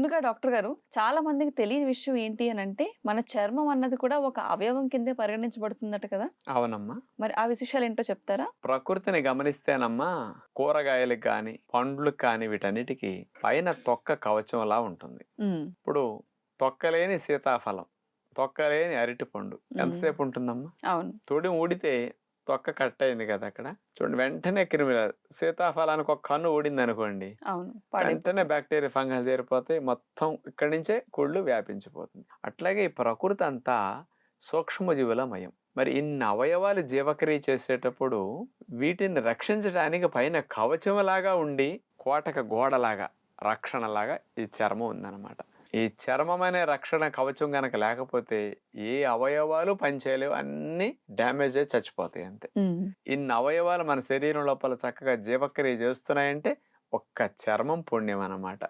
ముందుగా డాక్టర్ గారు చాలా మందికి తెలియని విషయం ఏంటి అని అంటే మన చర్మం అన్నది కూడా ఒక అవయవం కిందే పరిగణించబడుతుందట కదా? అవునమ్మా. మరి ఆ విశేషాలు ఏంటో చెప్తారా? ప్రకృతిని గమనిస్తేనమ్మా కూరగాయలకు కానీ పండ్లకు కానీ వీటన్నిటికీ పైన తొక్క కవచంలా ఉంటుంది. ఇప్పుడు తొక్కలేని సీతాఫలం తొక్కలేని అరటిపండు ఎంతసేపు ఉంటుందమ్మా? అవును. తొడి ఊడితే తొక్క కట్ అయింది కదా అక్కడ. చూడండి వెంటనే క్రిమినల్ సీతాఫలానికి ఒక కన్ను ఊడింది అనుకోండి. వెంటనే బ్యాక్టీరియా ఫంగల్ చేరిపోతాయి మొత్తం ఇక్కడి నుంచే కుళ్ళు వ్యాపించిపోతుంది. అట్లాగే ఈ ప్రకృతి అంతా సూక్ష్మజీవుల మయం మరి ఇన్ని అవయవాలు జీవక్రియ చేసేటప్పుడు వీటిని రక్షించడానికి పైన కవచంలాగా ఉండి కోటక గోడలాగా రక్షణలాగా ఈ చర్మం ఉందన్నమాట. ఈ చర్మం అనే రక్షణ కవచం గనక లేకపోతే ఏ అవయవాలు పనిచేయలేవు అన్నీ డ్యామేజ్ అయి చచ్చిపోతాయి అంతే. ఇన్ని అవయవాలు మన శరీరం లోపల చక్కగా జీవక్రియ చేస్తున్నాయంటే ఒక్క చర్మం పుణ్యం అన్నమాట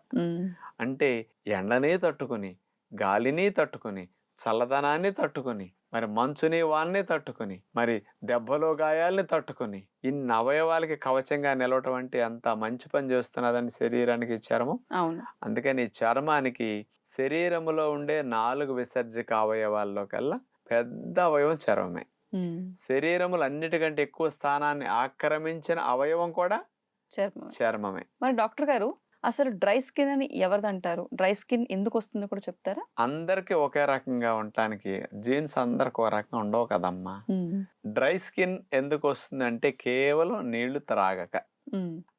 అంటే ఎండని తట్టుకుని గాలిని తట్టుకుని చల్లదనాన్ని తట్టుకుని మరి మంచుని వాన్ని తట్టుకుని మరి దెబ్బలో గాయాల్ని తట్టుకుని ఇన్ని అవయవాలకి కవచంగా నిలవటం అంటే అంత మంచి పని చేస్తున్నదండి శరీరానికి చర్మం. అవును. అందుకని ఈ చర్మానికి శరీరములో ఉండే నాలుగు విసర్జక అవయవాల్లో కల్లా పెద్ద అవయవం చర్మమే. శరీరములు అన్నిటికంటే ఎక్కువ స్థానాన్ని ఆక్రమించిన అవయవం కూడా చర్మం చర్మమే. మరి డాక్టర్ గారు అసలు డ్రై స్కిన్ అని ఎవరిదంటారు? డ్రై స్కిన్ ఎందుకు వస్తుందో కూడా చెప్తారా? అందరికి ఒకే రకంగా ఉండటానికి జీన్స్ అందరికి ఒక రకంగా ఉండవు కదమ్మా. డ్రై స్కిన్ ఎందుకు వస్తుందంటే కేవలం నీళ్ళు త్రాగక.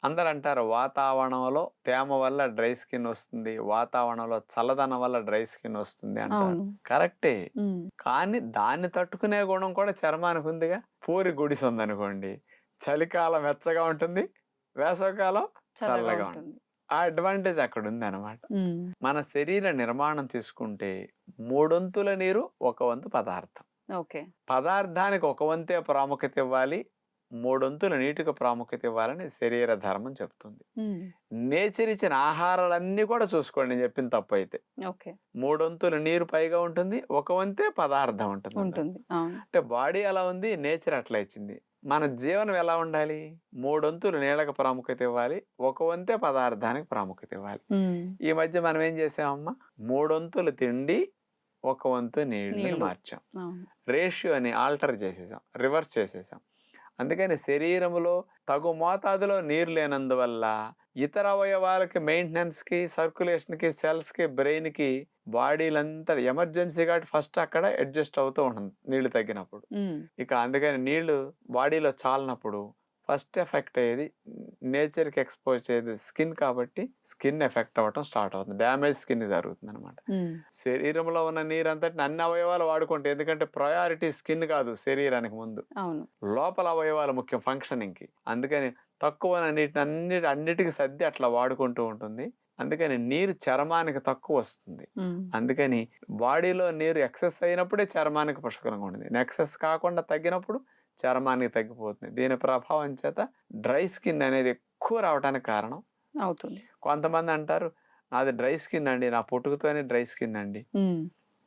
అందరు అంటారు వాతావరణంలో తేమ వల్ల డ్రై స్కిన్ వస్తుంది వాతావరణంలో చల్లదనం వల్ల డ్రై స్కిన్ వస్తుంది అంటారు. కరెక్టే. కానీ దాన్ని తట్టుకునే గుణం కూడా చర్మానికి ఉందిగా. పూరి గుడిసి ఉందనుకోండి చలికాలం వెచ్చగా ఉంటుంది వేసవకాలం చల్లగా ఉంటుంది. ఆ అడ్వాంటేజ్ అక్కడ ఉంది అనమాట మన శరీర నిర్మాణం తీసుకుంటే మూడొంతుల నీరు ఒక వంతు పదార్థం. ఓకే. పదార్థానికి ఒక వంతే ప్రాముఖ్యత ఇవ్వాలి మూడొంతుల నీటికి ప్రాముఖ్యత ఇవ్వాలని శరీర ధర్మం చెప్తుంది. నేచర్ ఇచ్చిన ఆహారాలన్నీ కూడా చూసుకోండి నేను చెప్పిన తప్పు అయితే మూడొంతుల నీరు పైగా ఉంటుంది ఒక వంతే పదార్థం ఉంటుంది అంటే బాడీ ఎలా ఉంది నేచర్ అట్లా ఇచ్చింది. మన జీవనం ఎలా ఉండాలి? మూడొంతులు నీళ్ళకి ప్రాముఖ్యత ఇవ్వాలి. ఒక వంతే పదార్థానికి ప్రాముఖ్యత ఇవ్వాలి. ఈ మధ్య మనం ఏం చేసామమ్మా? మూడొంతులు తిండి ఒక వంతు నీళ్ళు. మార్చాం. రేషియోని ఆల్టర్ చేసేసాం. రివర్స్ చేసేసాం. అందుకని శరీరములో తగు మోతాదులో నీరు లేనందువల్ల ఇతర అవయవాలకి మెయింటెనెన్స్కి సర్క్యులేషన్కి సెల్స్కి బ్రెయిన్కి బాడీలంతా ఎమర్జెన్సీ కాబట్టి ఫస్ట్ అక్కడ అడ్జస్ట్ అవుతూ ఉంటుంది నీళ్ళు తగ్గినప్పుడు. ఇక అందుకని నీళ్ళు బాడీలో చాలినప్పుడు ఫస్ట్ ఎఫెక్ట్ అయ్యేది నేచర్కి ఎక్స్పోజ్ అయ్యేది స్కిన్ కాబట్టి స్కిన్ ఎఫెక్ట్ అవ్వటం స్టార్ట్ అవుతుంది. డ్యామేజ్ స్కిన్ జరుగుతుంది అనమాట శరీరంలో ఉన్న నీరంతటిని అన్ని అవయవాలు వాడుకుంటే ఎందుకంటే ప్రయారిటీ స్కిన్ కాదు శరీరానికి ముందు. లోపల అవయవాలు ముఖ్యం ఫంక్షనింగ్కి. అందుకని తక్కువ నీటిని అన్నిటి అన్నిటికీ సర్ది అట్లా వాడుకుంటూ ఉంటుంది. అందుకని నీరు చర్మానికి తక్కువ వస్తుంది. అందుకని బాడీలో నీరు ఎక్సెస్ అయినప్పుడే చర్మానికి పుష్కలంగా ఉంటుంది. ఎక్సెస్ కాకుండా తగ్గినప్పుడు చర్మానికి తగ్గిపోతుంది దీని ప్రభావం చేత డ్రై స్కిన్ అనేది ఎక్కువ రావడానికి కారణం అవుతుంది. కొంతమంది అంటారు నాది డ్రై స్కిన్ అండి నా పుట్టుకతోనే డ్రై స్కిన్ అండి.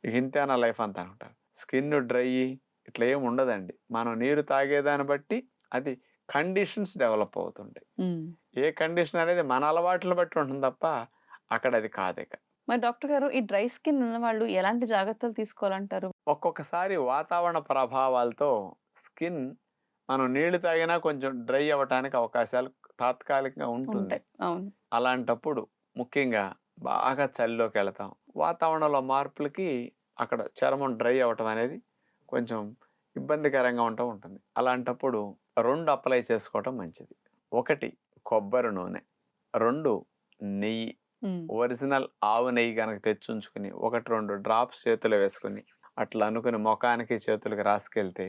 ఇంతే నా లైఫ్ అంతా అనుకుంటారు స్కిన్ డ్రై ఇట్లా ఏమి ఉండదండి. మనం నీరు తాగేదాన్ని బట్టి అది కండిషన్స్ డెవలప్ అవుతుంటాయి. ఏ కండిషన్ అనేది మన అలవాట్లను బట్టి ఉంటుంది తప్ప అక్కడ అది కాదు ఇక. మరి డాక్టర్ గారు ఈ డ్రై స్కిన్ ఉన్న వాళ్ళు ఎలాంటి జాగ్రత్తలు తీసుకోవాలంటారు? ఒక్కొక్కసారి వాతావరణ ప్రభావాలతో స్కిన్ మనం నీళ్ళు తాగినా కొంచెం డ్రై అవ్వటానికి అవకాశాలు తాత్కాలికంగా ఉంటుంది. ఉంటాయి. అవును. అలాంటప్పుడు ముఖ్యంగా బాగా చలిలోకి వెళతాం. వాతావరణంలో మార్పులకి అక్కడ చర్మం డ్రై అవ్వటం అనేది కొంచెం ఇబ్బందికరంగా ఉంటూ ఉంటుంది. అలాంటప్పుడు రెండు అప్లై చేసుకోవటం మంచిది. ఒకటి కొబ్బరి నూనె రెండు నెయ్యి. ఒరిజినల్ ఆవు నెయ్యి కనుక తెచ్చుంచుకుని ఒకటి రెండు డ్రాప్స్ చేతిలో వేసుకుని అట్లా అనుకుని ముఖానికి చేతులకి రాసుకెళ్తే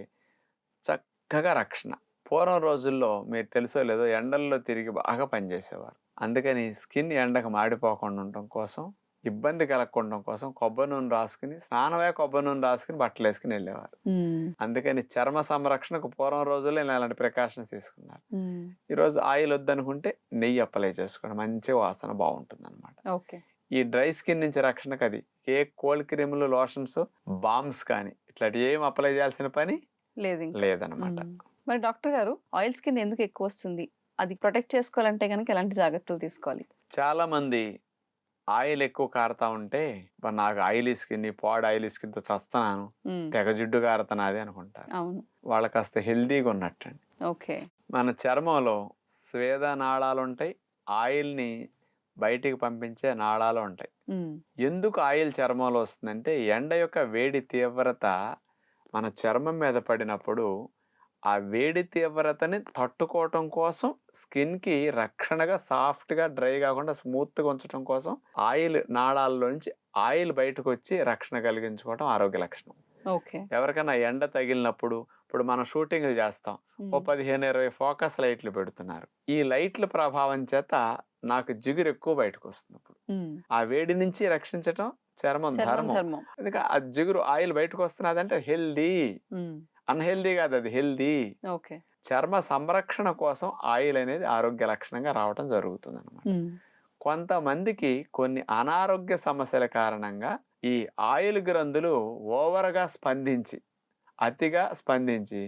చక్కగా రక్షణ. పూర్వం రోజుల్లో మీరు తెలుసో లేదో ఎండల్లో తిరిగి బాగా పనిచేసేవారు. అందుకని స్కిన్ ఎండకు మాడిపోకుండా ఉండటం కోసం ఇబ్బంది కలగకుండా కోసం కొబ్బరి నూనె రాసుకుని స్నానమే కొబ్బరి నూనె రాసుకుని బట్టలు వేసుకుని వెళ్ళేవారు. అందుకని చర్మ సంరక్షణకు పూర్వం రోజుల్లో ఇలా ఇలాంటి ప్రికాషన్స్ తీసుకున్నారు ఉమ్, ఈరోజు ఆయిల్ వద్దనుకుంటే నెయ్యి అప్లై చేసుకోండి. మంచి వాసన బాగుంటుంది అనమాట ఓకే. ఈ డ్రై స్కిన్ నుంచి రక్షణకు అది. ఏ కోల్డ్ క్రీములు లోషన్స్ బామ్స్ కానీ ఇట్లాంటి ఏం అప్లై చేయాల్సిన పని లేదు. లేదనమాట. మరి డాక్టర్ గారు ఆయిల్ స్కిన్ ఎందుకు ఎక్కువ వస్తుంది? అది ప్రొటెక్ట్ చేసుకోవాలంటే కనుక ఎలాంటి జాగ్రత్తలు తీసుకోవాలి? చాలా మంది ఆయిల్ ఎక్కువ కారుతా ఉంటే "అబ్బా, నాకు ఆయిల్ స్కిన్ పాడు ఆయిల్ స్కిన్తో చస్తున్నాను తెగ జిడ్డు కారుతున్నది అనుకుంటారు. వాళ్ళకి కాస్త హెల్దీగా ఉన్నట్టండి. ఓకే. మన చర్మంలో స్వేద నాళాలు ఉంటాయి. ఆయిల్ని బయటికి పంపించే నాళాలు ఉంటాయి. ఎందుకు ఆయిల్ చర్మంలో వస్తుందంటే ఎండ యొక్క వేడి తీవ్రత మన చర్మం మీద పడినప్పుడు ఆ వేడి తీవ్రతని తట్టుకోవటం కోసం స్కిన్కి రక్షణగా సాఫ్ట్గా డ్రై కాకుండా స్మూత్గా ఉంచడం కోసం ఆయిల్ నాళాల్లో నుంచి ఆయిల్ బయటకు వచ్చి రక్షణ కలిగించుకోవడం ఆరోగ్య లక్షణం. ఓకే. ఎవరికైనా ఎండ తగిలినప్పుడు ఇప్పుడు మనం షూటింగ్లు చేస్తాం. ఓ పదిహేను ఇరవై ఫోకస్ లైట్లు పెడుతున్నారు. ఈ లైట్ల ప్రభావం చేత నాకు జిగురు ఎక్కువ బయటకు వస్తుంది ఉమ్, ఆ వేడి నుంచి రక్షించటం చర్మం ధర్మం. అందుకే ఆ జిగురు ఆయిల్ బయటకు వస్తున్నదంటే హెల్దీ అన్హెల్దీ కాదు అది హెల్దీ. ఓకే. చర్మ సంరక్షణ కోసం ఆయిల్ అనేది ఆరోగ్య లక్షణంగా రావటం జరుగుతుంది అనమాట కొంతమందికి కొన్ని అనారోగ్య సమస్యల కారణంగా ఈ ఆయిల్ గ్రంథులు ఓవర్గా స్పందించి అతిగా స్పందించి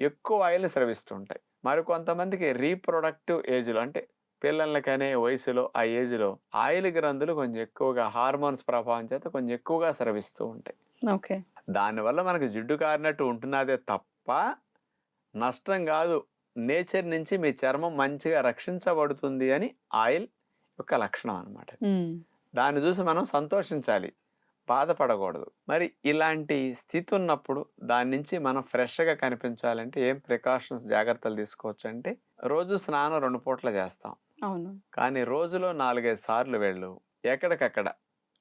ఎక్కువ ఆయిల్ స్రవిస్తుంటాయి. మరి కొంతమందికి రీప్రొడక్టివ్ ఏజ్లో అంటే పిల్లలకనే వయసులో ఆ ఏజ్లో ఆయిల్ గ్రంథులు కొంచెం ఎక్కువగా హార్మోన్స్ ప్రభావం చేత కొంచెం ఎక్కువగా స్రవిస్తూ ఉంటాయి. ఓకే. దానివల్ల మనకు జిడ్డు కారినట్టు ఉంటున్నదే తప్ప నష్టం కాదు. నేచర్ నుంచి మీ చర్మం మంచిగా రక్షించబడుతుంది అని ఆయిల్ యొక్క లక్షణం అన్నమాట. ఉమ్, దాన్ని చూసి మనం సంతోషించాలి. బాధపడకూడదు. మరి ఇలాంటి స్థితి ఉన్నప్పుడు దాని నుంచి మనం ఫ్రెష్గా కనిపించాలంటే ఏం ప్రికాషన్స్ జాగ్రత్తలు తీసుకోవచ్చు అంటే రోజు స్నానం రెండు పూట్ల చేస్తాం. అవును. కానీ రోజులో నాలుగైదు సార్లు వెళ్ళు. ఎక్కడికక్కడ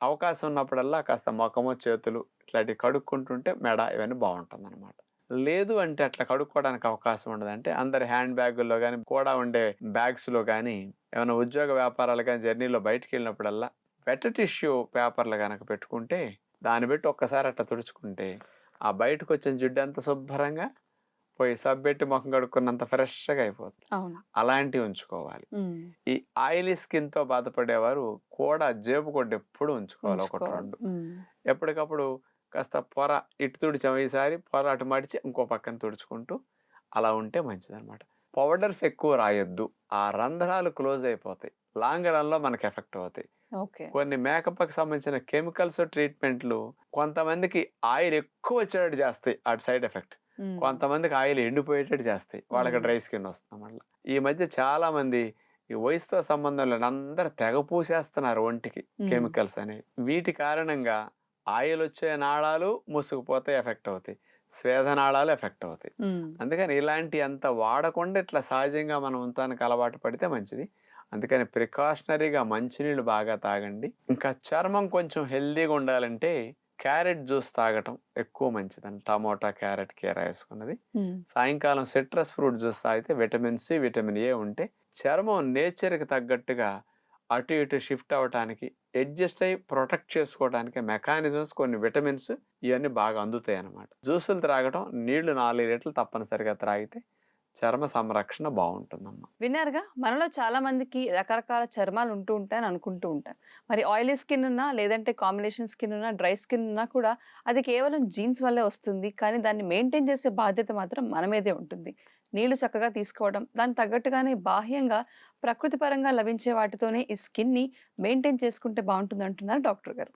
అవకాశం ఉన్నప్పుడల్లా కాస్త ముఖము చేతులు ఇట్లాంటివి కడుక్కుంటుంటే మెడ ఇవన్నీ బాగుంటుంది అనమాట లేదు అంటే అట్లా కడుక్కోవడానికి అవకాశం ఉండదు అంటే అందరి హ్యాండ్ బ్యాగుల్లో కానీ కూడా ఉండే బ్యాగ్స్లో కానీ ఏమైనా ఉద్యోగ వ్యాపారాలు కానీ జర్నీలో బయటికి వెళ్ళినప్పుడల్లా వెట్ టిష్యూ పేపర్లు కనుక పెట్టుకుంటే దాన్ని పెట్టి ఒక్కసారి అట్లా తుడుచుకుంటే ఆ బయటకు వచ్చిన జిడ్డు అంత శుభ్రంగా పోయి సబ్బెట్టి ముఖం కడుక్కున్నంత ఫ్రెష్గా అయిపోతుంది అలాంటివి ఉంచుకోవాలి. ఈ ఆయిలీ స్కిన్తో బాధపడేవారు కూడా జేబు కొట్టు ఎప్పుడు ఉంచుకోవాలి ఒకటి. రెండు. ఎప్పటికప్పుడు కాస్త పొర ఇటు తుడిచాం ఈసారి పొర అటు మడిచి ఇంకో పక్కన తుడుచుకుంటూ అలా ఉంటే మంచిదన్నమాట. పౌడర్స్ ఎక్కువ రాయొద్దు. ఆ రంధ్రాలు క్లోజ్ అయిపోతాయి. లాంగ్ రన్లో మనకి ఎఫెక్ట్ అవుతాయి. కొన్ని మేకప్కి సంబంధించిన కెమికల్స్ ట్రీట్మెంట్లు కొంతమందికి ఆయిల్ ఎక్కువ వచ్చేటట్టు చేస్తాయి. అటు సైడ్ ఎఫెక్ట్. కొంతమందికి ఆయిల్ ఎండిపోయేటట్టు చేస్తాయి. వాళ్ళకి. డ్రై స్కిన్ వస్తుంది మళ్ళీ. ఈ మధ్య చాలా మంది ఈ వయసుతో సంబంధం లేని అందరు తెగ పూసేస్తున్నారు ఒంటికి కెమికల్స్ అనేవి. వీటి కారణంగా ఆయిల్ వచ్చే నాళాలు మూసుకుపోతే ఎఫెక్ట్ అవుతాయి. స్వేద నాళాలు ఎఫెక్ట్ అవుతాయి. అందుకని ఇలాంటి అంత వాడకుండా ఇట్లా సహజంగా మనం ఉంతానికి అలవాటు పడితే మంచిది. అందుకని ప్రికాషనరీగా మంచినీళ్ళు బాగా తాగండి. ఇంకా చర్మం కొంచెం హెల్దీగా ఉండాలంటే క్యారెట్ జ్యూస్ తాగటం ఎక్కువ మంచిదండి. టమోటా క్యారెట్ కీర వేసుకున్నది. సాయంకాలం సిట్రస్ ఫ్రూట్ జ్యూస్ తాగితే విటమిన్ సి విటమిన్ ఏ ఉంటే చర్మం నేచర్కి తగ్గట్టుగా అటు ఇటు షిఫ్ట్ అవ్వటానికి అడ్జస్ట్ అయ్యి ప్రొటెక్ట్ చేసుకోవడానికి మెకానిజమ్స్ కొన్ని విటమిన్స్ ఇవన్నీ బాగా అందుతాయి అన్నమాట జ్యూసులు త్రాగటం నీళ్ళు నాలుగు లీటర్లు తప్పనిసరిగా త్రాగితే చర్మ సంరక్షణ బాగుంటుందమ్మా. విన్నారుగా? మనలో చాలా మందికి రకరకాల చర్మాలు ఉంటూ ఉంటాయని అనుకుంటూ ఉంటారు. మరి ఆయిలీ స్కిన్ ఉన్నా లేదంటే కాంబినేషన్ స్కిన్ ఉన్నా డ్రై స్కిన్ ఉన్నా కూడా అది కేవలం జీన్స్ వల్లే వస్తుంది. కానీ దాన్ని మెయింటైన్ చేసే బాధ్యత మాత్రం మన మీదే ఉంటుంది. నీళ్ళు చక్కగా తీసుకోవడం దానికి తగ్గట్టుగానే బాహ్యంగా ప్రకృతి పరంగా లభించే వాటితోనే ఈ స్కిన్ని మెయింటైన్ చేసుకుంటే బాగుంటుంది అంటున్నారు డాక్టర్ గారు.